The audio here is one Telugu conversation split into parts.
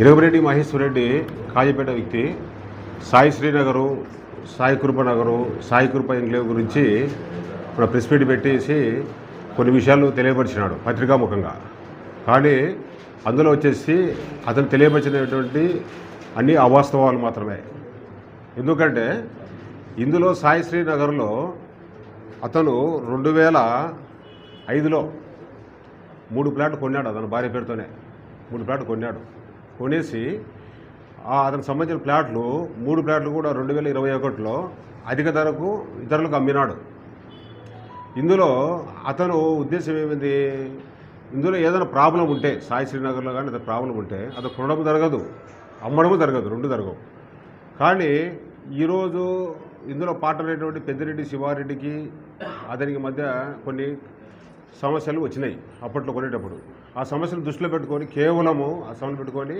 ఇరవరెడ్డి మహేశ్వర రెడ్డి కాజీపేట వ్యక్తి. సాయి శ్రీనగరు సాయి కృప నగరు సాయి కృప ఎంక్లేవ్ గురించి ఇప్పుడు ప్రెస్ మీట్ పెట్టేసి కొన్ని విషయాలు తెలియపరిచినాడు పత్రికాముఖంగా. కానీ అందులో వచ్చేసి అతను తెలియపరిచినటువంటి అన్ని అవాస్తవాలు మాత్రమే. ఎందుకంటే ఇందులో సాయి శ్రీనగర్లో అతను రెండు వేల ఐదులో మూడు ప్లాట్లు కొన్నాడు అతను భార్య పేరుతోనే. మూడు ప్లాట్లు కొన్నాడు. కొనేసి అతనికి సంబంధించిన ప్లాట్లు మూడు ప్లాట్లు కూడా రెండు వేల ఇరవై ఒకటిలో అధిక ధరకు ఇతరులకు అమ్మినాడు. ఇందులో అతను ఉద్దేశం ఏమింది? ఇందులో ఏదైనా ప్రాబ్లం ఉంటే సాయి శ్రీనగర్లో కానీ ఏదైనా ప్రాబ్లం ఉంటే అది కొనడం జరగదు అమ్మడము జరగదు రెండు జరగవు. కానీ ఈరోజు ఇందులో పాటలైనటువంటి పెద్దిరెడ్డి శివారెడ్డికి అతనికి మధ్య కొన్ని సమస్యలు వచ్చినాయి అప్పట్లో కొనేటప్పుడు. ఆ సమస్యలు దృష్టిలో పెట్టుకొని కేవలము ఆ సమస్యలు పెట్టుకొని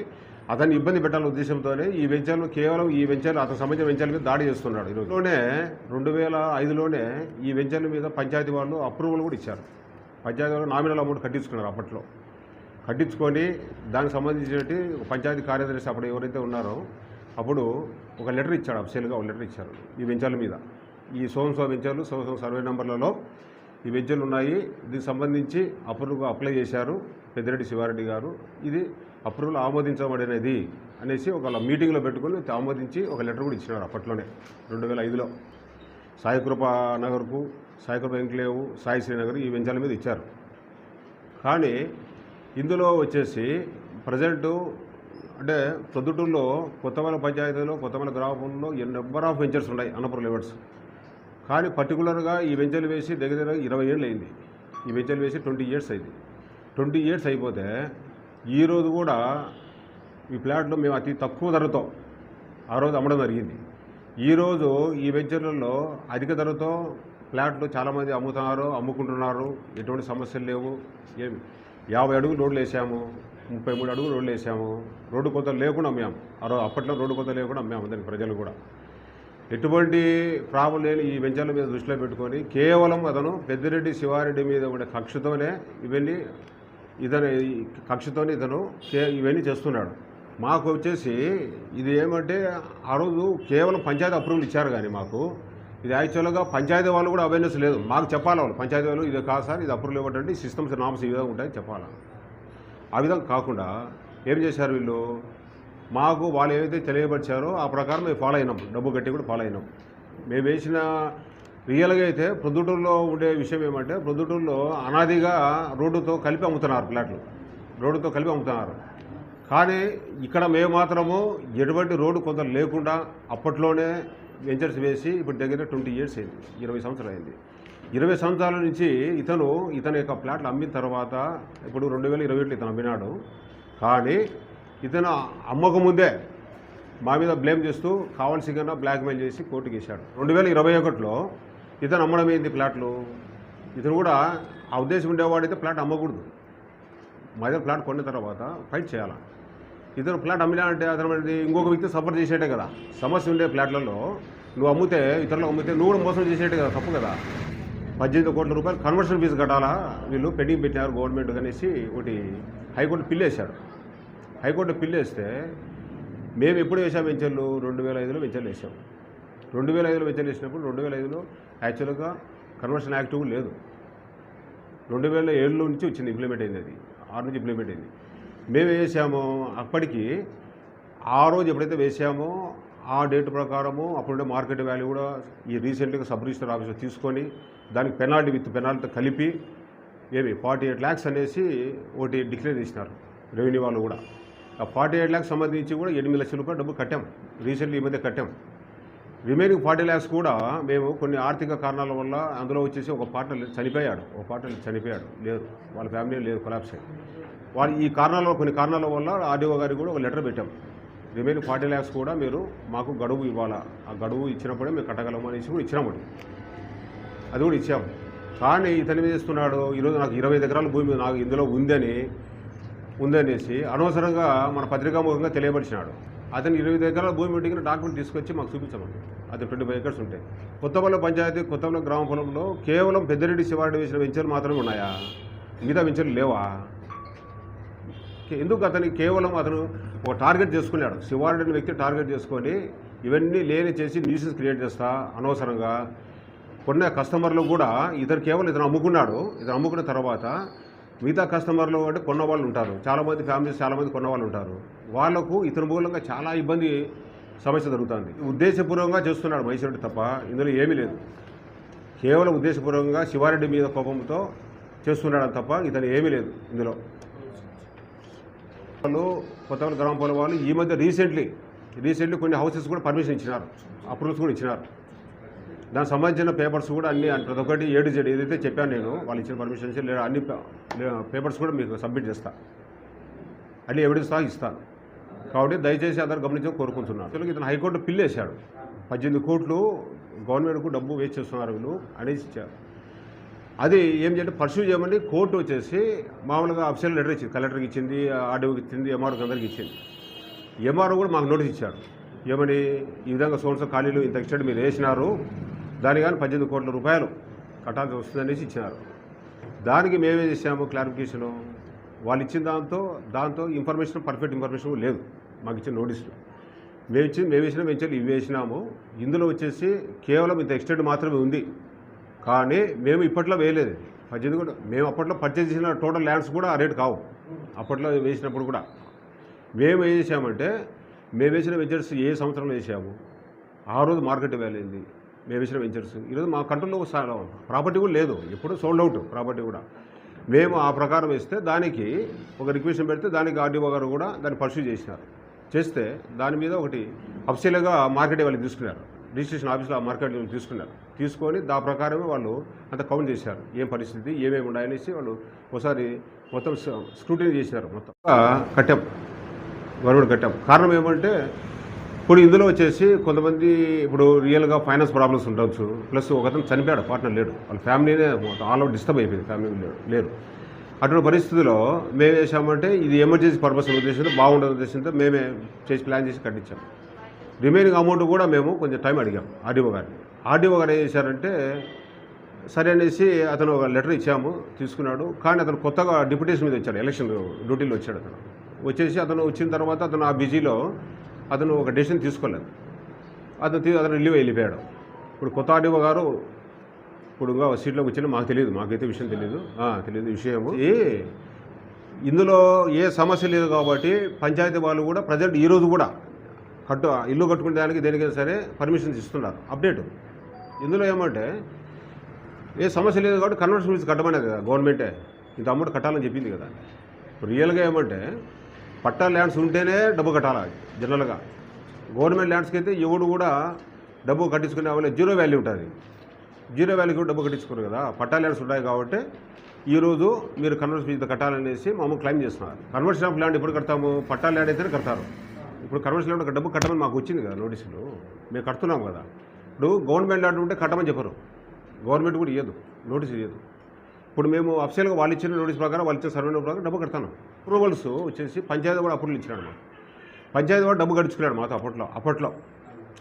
అతన్ని ఇబ్బంది పెట్టాలనే ఉద్దేశంతోనే ఈ వెంచర్లు కేవలం ఈ వెంచర్లు అతని సంబంధించిన వెంచర్ల మీద దాడి చేస్తున్నాడు. ఈరోజులోనే రెండు వేల ఐదులోనే ఈ వెంచర్ల మీద పంచాయతీ వాళ్ళు అప్రూవల్ కూడా ఇచ్చారు. పంచాయతీ వాళ్ళు నామినల్ అమౌంట్ కట్టించుకున్నారు అప్పట్లో. కట్టించుకొని దానికి సంబంధించినట్టు పంచాయతీ కార్యదర్శి అప్పుడు ఎవరైతే ఉన్నారో అప్పుడు ఒక లెటర్ ఇచ్చాడు అఫ్సెల్గా ఒక లెటర్ ఇచ్చారు ఈ వెంచర్ల మీద. ఈ సోమసో వెంచర్లు సోమసో సర్వే నెంబర్లలో ఈ వెజ్జలు ఉన్నాయి. దీనికి సంబంధించి అప్రూవల్ అప్లై చేశారు పెద్దిరెడ్డి శివారెడ్డి గారు. ఇది అప్రూవల్ ఆమోదించబడినది అనేసి ఒక మీటింగ్లో పెట్టుకొని ఆమోదించి ఒక లెటర్ కూడా ఇచ్చినారు అప్పట్లోనే రెండు వేల ఐదులో సాయికృప నగర్కు సాయికృప ఎంక్లేవు సాయి శ్రీనగర్ ఈ వెంచాల మీద ఇచ్చారు. కానీ ఇందులో వచ్చేసి ప్రజెంటు అంటే ప్రొద్దుటూరులో కొత్తమల పంచాయతీలో కొత్తమల గ్రామంలో నెంబర్ ఆఫ్ వెంచర్స్ ఉన్నాయి అన్నపూర్ లెవెల్స్ కానీ పర్టికులర్గా ఈ వెంచర్లు వేసి దగ్గర దగ్గర ఇరవై ఏళ్ళు అయింది ఈ వెంచర్లు వేసి ట్వంటీ ఇయర్స్ అయింది. ట్వంటీ ఇయర్స్ అయిపోతే ఈరోజు కూడా ఈ ప్లాట్లు మేము అతి తక్కువ ధరతో ఆ రోజు అమ్మడం జరిగింది. ఈరోజు ఈ వెంచర్లలో అధిక ధరతో ప్లాట్లు చాలామంది అమ్ముతున్నారు అమ్ముకుంటున్నారు. ఎటువంటి సమస్యలు లేవు. ఏమి యాభై అడుగులు రోడ్లు వేసాము ముప్పై మూడు అడుగులు రోడ్లు వేసాము. రోడ్డు కొత్త లేకుండా అమ్మాము ఆ రోజు అప్పట్లో రోడ్డు కొత్త లేకుండా అమ్మాము దానికి ప్రజలు కూడా. ఎటువంటి ప్రాబ్లం లేని ఈ వెంచర్ల మీద దృష్టిలో పెట్టుకొని కేవలం అతను పెద్దిరెడ్డి శివారెడ్డి మీద ఉండే కక్షతోనే ఇవన్నీ ఇతను కక్షతోనే ఇతను ఇవన్నీ చేస్తున్నాడు. మాకు వచ్చేసి ఇది ఏమంటే ఆ రోజు కేవలం పంచాయతీ అప్రూవల్ ఇచ్చారు కానీ మాకు. ఇది యాక్చువల్గా పంచాయతీ వాళ్ళు కూడా అవేర్నెస్ లేదు. మాకు చెప్పాలి వాళ్ళు పంచాయతీ వాళ్ళు ఇది కాదు సార్ ఇది అప్రూవల్ ఇవ్వటండి సిస్టమ్స్ నామ్స్ ఈ విధంగా ఉంటాయని చెప్పాలి? ఆ విధంగా కాకుండా ఏం చేశారు వీళ్ళు? మాకు వాళ్ళు ఏవైతే తెలియపరిచారో ఆ ప్రకారం మేము ఫాలో అయినాం. డబ్బు కట్టి కూడా ఫాలో అయినాం. మేము వేసిన రియల్గా అయితే ప్రొద్దుటూరులో ఉండే విషయం ఏమంటే ప్రొద్దుటూరులో అనాదిగా రోడ్డుతో కలిపి అమ్ముతున్నారు ప్లాట్లు రోడ్డుతో కలిపి అమ్ముతున్నారు. కానీ ఇక్కడ మేము మాత్రము ఎటువంటి రోడ్డు కొంత లేకుండా అప్పట్లోనే వెంచర్స్ వేసి ఇప్పుడు దగ్గర ట్వంటీ ఇయర్స్ అయింది. ఇరవై సంవత్సరాలు అయింది. ఇరవై సంవత్సరాల నుంచి ఇతను ఇతని యొక్క ప్లాట్లు అమ్మిన తర్వాత ఇప్పుడు రెండు వేల ఇరవై ఒకటి ఇతను అమ్మినాడు. కానీ ఇతను అమ్మకముందే మా మీద బ్లేమ్ చేస్తూ కావాల్సిగా బ్లాక్మెయిల్ చేసి కోర్టు వేశాడు రెండు వేల ఇరవై ఒకటిలో ఇతను అమ్మడం ఏంది ప్లాట్లు? ఇతను కూడా ఆ ఉద్దేశం ఉండేవాడైతే ప్లాట్ అమ్మకూడదు. మా దగ్గర ప్లాట్ కొన్న తర్వాత ఫైట్ చేయాలి. ఇతను ప్లాట్ అమ్మిలా అంటే అతను ఇంకొక వ్యక్తి సఫర్ చేసేటే కదా. సమస్య ఉండే ప్లాట్లలో నువ్వు అమ్మితే ఇతరులు అమ్మితే నువ్వు కూడా మోసం చేసేటే కదా తప్పు కదా. పద్దెనిమిది కోట్ల రూపాయలు కన్వర్షన్ ఫీజు కట్టాలా? వీళ్ళు పెండింగ్ పెట్టినారు గవర్నమెంట్ అనేసి ఒకటి హైకోర్టు పిల్లేశాడు. హైకోర్టు పిల్లేస్తే మేము ఎప్పుడు వేసాం వెంచర్లు? రెండు వేల ఐదులో వెంచర్లు వేసాం. రెండు వేల ఐదులో వెంచర్లు వేసినప్పుడు రెండు వేల ఐదులో యాక్చువల్గా కన్వర్షన్ యాక్ట్ లేదు. రెండు వేల ఏడులో నుంచి వచ్చింది ఇంప్లిమెంట్ అయింది అది. ఆరు నుంచి ఇంప్లిమెంట్ అయింది. మేము వేసాము అప్పటికి ఆ రోజు ఎప్పుడైతే వేసామో ఆ డేట్ ప్రకారము అప్పుడుండే మార్కెట్ వాల్యూ కూడా ఈ రీసెంట్గా సబ్ రిజిస్టర్ ఆఫీస్లో తీసుకొని దానికి పెనాల్టీ విత్ పెనాల్టీతో కలిపి ఏమి ఫార్టీ ఎయిట్ ల్యాక్స్ అనేసి ఒకటి డిక్లేర్ చేసినారు రెవెన్యూ వాళ్ళు కూడా. ఆ ఫార్టీ ఎయిట్ ల్యాక్స్ సంబంధించి కూడా ఎనిమిది లక్షల రూపాయలు డబ్బు కట్టాం. రీసెంట్లీ ఈ మధ్య కట్టాం. రిమైనింగ్ ఫార్టీ ల్యాక్స్ కూడా మేము కొన్ని ఆర్థిక కారణాల వల్ల అందులో వచ్చేసి ఒక పార్ట్నర్ చనిపోయాడు. ఒక పార్ట్నర్ చనిపోయాడు. లేదు వాళ్ళ ఫ్యామిలీ లేదు కొలాప్స్ అయ్యి వాళ్ళు ఈ కారణాల కొన్ని కారణాల వల్ల ఆర్డీఓ గారికి కూడా ఒక లెటర్ పెట్టాం. రిమైనింగ్ ఫార్టీ ల్యాక్స్ కూడా మీరు మాకు గడువు ఇవ్వాలా. ఆ గడువు ఇచ్చినప్పుడే మేము కట్టగలము అనేసి కూడా ఇచ్చినాము అది కూడా ఇచ్చాము కానీ ఇతను ఏం చేస్తున్నాడు? ఈరోజు నాకు ఇరవై ఎకరాల భూమి నాకు ఇందులో ఉందని ఉందనేసి అనవసరంగా మన పత్రికాముఖంగా తెలియపరిచినాడు. అతను ఇరవై ఎకరాల భూమి ఉంటే డాక్యుమెంట్ తీసుకొచ్చి మాకు చూపించమని. అది ట్వంటీ ఫైవ్ ఎకర్స్ ఉంటాయి కొత్తపల్లి పంచాయతీ కొత్తపల్లి గ్రామ పొలంలో కేవలం పెద్దిరెడ్డి శివారెడ్డి వేసిన వెంచర్లు మాత్రమే ఉన్నాయా? మిగతా వెంచర్లు లేవా? ఎందుకు అతని కేవలం అతను ఒక టార్గెట్ చేసుకున్నాడు? శివారెడ్డి వ్యక్తి టార్గెట్ చేసుకొని ఇవన్నీ లేని చేసి న్యూసెస్ క్రియేట్ చేస్తా అనవసరంగా. కొన్న కస్టమర్లు కూడా ఇతను కేవలం ఇతను అమ్ముకున్నాడు. ఇతను అమ్ముకున్న తర్వాత మిగతా కస్టమర్లు అంటే కొన్న వాళ్ళు ఉంటారు చాలామంది ఫ్యామిలీస్ చాలామంది కొన్నవాళ్ళు ఉంటారు. వాళ్ళకు ఇతని మూలంగా చాలా ఇబ్బంది సమస్య జరుగుతుంది. ఉద్దేశపూర్వకంగా చేస్తున్నాడు మైసూరెడ్డి తప్ప ఇందులో ఏమీ లేదు. కేవలం ఉద్దేశపూర్వకంగా శివారెడ్డి మీద కోపంతో చేస్తున్నాడు తప్ప ఇతను ఏమీ లేదు ఇందులో. వాళ్ళు కొత్తపల్లి గ్రామ వాళ్ళు ఈ మధ్య రీసెంట్లీ రీసెంట్లీ కొన్ని హౌసెస్ కూడా పర్మిషన్ ఇచ్చినారు. అప్రూవల్స్ కూడా ఇచ్చినారు. దానికి సంబంధించిన పేపర్స్ కూడా అన్ని ప్రతి ఒక్కటి ఏడు జెడ్ ఏదైతే చెప్పాను నేను వాళ్ళు ఇచ్చిన పర్మిషన్స్ లేదా అన్ని పేపర్స్ కూడా మీకు సబ్మిట్ చేస్తా. అన్ని ఎవిడెన్స్ సహా ఇస్తాను. కాబట్టి దయచేసి అందరు గమనించడం కోరుకుంటున్నాను. అసలు ఇతను హైకోర్టు పిల్లేశాడు పద్దెనిమిది కోట్లు గవర్నమెంట్కు డబ్బు వేస్ట్ చేస్తున్నారు వీళ్ళు అనేసి ఇచ్చారు అది ఏం చేయాలి? పర్సూ చేయమని కోర్టు వచ్చేసి మామూలుగా అఫీషియల్ లెటర్ ఇచ్చింది. కలెక్టర్కి ఇచ్చింది ఆర్డీఓకి ఇచ్చింది ఎంఆర్ఓకి అందరికి ఇచ్చింది. ఎంఆర్ఓ కూడా మాకు నోటీస్ ఇచ్చాడు. ఏమని? ఈ విధంగా సోన్సో ఖాళీలు ఇంత ఇచ్చాడు మీరు వేసినారు. దాని కానీ పద్దెనిమిది కోట్ల రూపాయలు కట్టాల్సి వస్తుందనేసి ఇచ్చినారు. దానికి మేమేం చేసాము క్లారిఫికేషను? వాళ్ళు ఇచ్చిన దాంతో దాంతో ఇన్ఫర్మేషన్ పర్ఫెక్ట్ ఇన్ఫర్మేషన్ లేదు మాకు ఇచ్చిన నోటీసులు. మేము ఇచ్చింది మేము వేసినా మేము ఇవి వేసినాము. ఇందులో వచ్చేసి కేవలం ఇంత ఎక్స్టెంట్ మాత్రమే ఉంది. కానీ మేము ఇప్పట్లో వేయలేదు. పద్దెనిమిది కూడా మేము అప్పట్లో పర్చేజ్ చేసిన టోటల్ ల్యాండ్స్ కూడా ఆ రేటు కావు. అప్పట్లో వేసినప్పుడు కూడా. మేము ఏం చేసామంటే మేము వేసిన వెంచర్స్ ఏ సంవత్సరంలో వేసాము? ఆ రోజు మార్కెట్ వాల్యూ మేమేసిన మేము వేసిన వెంచర్స్ ఈరోజు మా కంట్రోల్లో ప్రాపర్టీ కూడా లేదు. ఎప్పుడు సోల్డ్ అవుట్ ప్రాపర్టీ కూడా. మేము ఆ ప్రకారం వేస్తే దానికి ఒక రిక్వెషన్ పెడితే దానికి ఆర్డీఓ గారు కూడా దాన్ని పర్సూ చేసినారు. చేస్తే దాని మీద ఒకటి అఫీషియల్గా మార్కెట్ వాళ్ళు తీసుకున్నారు. రిజిస్ట్రేషన్ ఆఫీస్లో ఆ మార్కెట్ వాళ్ళు తీసుకున్నారు. తీసుకొని దా ప్రకారమే వాళ్ళు అంత కౌంట్ చేశారు. ఏం పరిస్థితి ఏమేమి ఉన్నాయనేసి వాళ్ళు ఒకసారి మొత్తం స్క్రూటినీ చేసినారు మొత్తం. కట్టాం. గవర్నమెంట్ కట్టాం. కారణం ఏమంటే ఇప్పుడు ఇందులో వచ్చేసి కొంతమంది ఇప్పుడు రియల్గా ఫైనాన్స్ ప్రాబ్లమ్స్ ఉండొచ్చు. ప్లస్ ఒకతను చనిపోయాడు పార్ట్నర్ లేడు. వాళ్ళ ఫ్యామిలీనే ఆల్ అవుట్ డిస్టర్బ్ అయిపోయింది ఫ్యామిలీ లేడు లేరు. అటువంటి పరిస్థితుల్లో మేము చేసామంటే ఇది ఎమర్జెన్సీ పర్పస్ ఉద్దేశంతో బాగుండే ఉద్దేశంతో మేమే చేసి ప్లాన్ చేసి కట్టించాం. రిమైనింగ్ అమౌంట్ కూడా మేము కొంచెం టైం అడిగాం ఆర్డీఓ గారిని. ఆర్డీఓ గారు ఏం చేశారంటే సరే అనేసి అతను ఒక లెటర్ ఇచ్చాము తీసుకున్నాడు. కానీ అతను కొత్తగా డిప్యూటేషన్ మీద వచ్చాడు ఎలక్షన్ డ్యూటీలో వచ్చాడు అతను. వచ్చేసి అతను వచ్చిన తర్వాత అతను ఆ బిజీలో అతను ఒక డెసిషన్ తీసుకోలేదు. అతను తీ- అతను రిలీవ్ వెళ్ళిపోయాడు ఇప్పుడు కొత్త ఆర్డీఓ గారు ఇప్పుడు ఇంకా సీట్లోకి వచ్చినా మాకు తెలియదు మాకైతే విషయం తెలియదు తెలియదు విషయము. ఈ ఇందులో ఏ సమస్య లేదు కాబట్టి పంచాయతీ వాళ్ళు కూడా ప్రజెంట్ ఈ రోజు కూడా కట్టు ఇల్లు కట్టుకునే దానికి దేనికైనా సరే పర్మిషన్స్ ఇస్తున్నారు. అప్డేట్. ఇందులో ఏమంటే ఏ సమస్య లేదు కాబట్టి కన్వర్షన్ ఫీజు కట్టమనేది కదా గవర్నమెంటే ఇంత అమౌంట్ కట్టాలని చెప్పింది కదా. రియల్గా ఏమంటే పట్టా ల్యాండ్స్ ఉంటేనే డబ్బు కట్టాలి? జనరల్గా. గవర్నమెంట్ ల్యాండ్స్కి అయితే ఎవడు కూడా డబ్బు కట్టించుకునే వాళ్ళ జీరో వాల్యూ ఉంటుంది. జీరో వాల్యూకి కూడా డబ్బు కట్టించుకోరు కదా. పట్టా ల్యాండ్స్ ఉంటాయి కాబట్టి ఈరోజు మీరు కన్వర్షన్ ఫీజు కట్టాలనేసి మామూలు క్లెయిమ్ చేస్తున్నారు. కన్వర్షన్ ఆఫ్ ల్యాండ్ ఎప్పుడు కడతాము? పట్టా ల్యాండ్ అయితేనే కడతారు. ఇప్పుడు కన్వర్షన్ ల్యాండ్ డబ్బు కట్టమని మాకు వచ్చింది కదా నోటీసులు. మేము కడుతున్నాం కదా. ఇప్పుడు గవర్నమెంట్ ల్యాండ్ ఉంటే కట్టమని చెప్పరు. గవర్నమెంట్ కూడా ఇవ్వదు నోటీస్ ఇవ్వదు ఇప్పుడు మేము అఫీషియల్గా వాళ్ళు ఇచ్చిన నోటీస్ ప్రకారం వాళ్ళు ఇచ్చిన సర్వే ప్రకారం డబ్బు కడతాను. అప్రూవల్స్ వచ్చేసి పంచాయతీ కూడా అప్రూవల్ ఇచ్చినాడు మాకు. పంచాయతీ కూడా డబ్బు గడుచుకున్నాడు మాతో అప్పట్లో అప్పట్లో.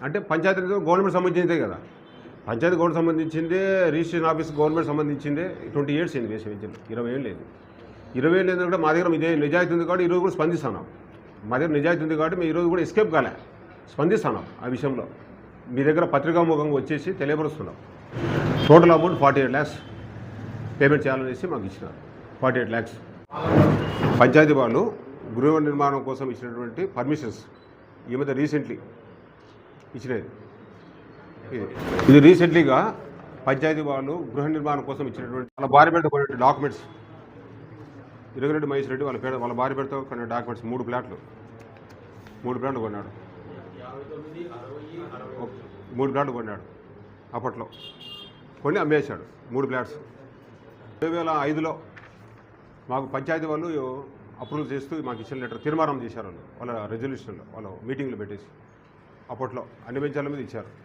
అంటే పంచాయతీ గవర్నమెంట్ సంబంధించిందే కదా. పంచాయతీ గవర్నమెంట్ సంబంధించిందే రిజిస్ట్రేషన్ ఆఫీస్ గవర్నమెంట్ సంబంధించిందే. ట్వంటీ ఇయర్స్ అయింది వేసే విద్యలో. ఇరవై ఏళ్ళు లేదు ఇరవై ఏళ్ళు కూడా మా దగ్గర ఇదే నిజాయితీ ఉంది కాబట్టి ఈరోజు కూడా స్పందిస్తున్నాం మా దగ్గర నిజాయితీ ఉంది కాబట్టి మేము ఈరోజు కూడా ఎస్కేప్ కాలే. స్పందిస్తున్నాం ఆ విషయంలో. మీ దగ్గర పత్రికాముఖంగా వచ్చేసి తెలియపరుస్తున్నాం. Total amount forty eight lakhs payment చేయాలనేసి మాకు ఇచ్చినారు. Forty eight lakhs. పంచాయతీ వాళ్ళు గృహ నిర్మాణం కోసం ఇచ్చినటువంటి పర్మిషన్స్ ఈ మధ్య రీసెంట్లీ ఇచ్చినది ఇది. రీసెంట్లీగా పంచాయతీ వాళ్ళు గృహ నిర్మాణం కోసం ఇచ్చినటువంటి వాళ్ళ భార్య పేరుతో కొన్ని డాక్యుమెంట్స్. ఇరగరెడ్డి మహేష్ రెడ్డి వాళ్ళ పేరు వాళ్ళ భార్య పేరుతో కొన్ని డాక్యుమెంట్స్ మూడు ప్లాట్లు. మూడు ప్లాట్లు కొన్నాడు. మూడు ప్లాట్లు కొన్నాడు అప్పట్లో. కొన్ని అమ్మేశాడు మూడు ప్లాట్స్. రెండు వేల ఐదులో మాకు పంచాయతీ వాళ్ళు అప్రూవ్ చేస్తూ మాకు ఇచ్చిన లెటర్ తీర్మానం చేశారు వాళ్ళు. వాళ్ళ రెజల్యూషన్లో వాళ్ళ మీటింగ్లు పెట్టేసి. అప్పట్లో అన్ని బెంచాల మీద ఇచ్చారు.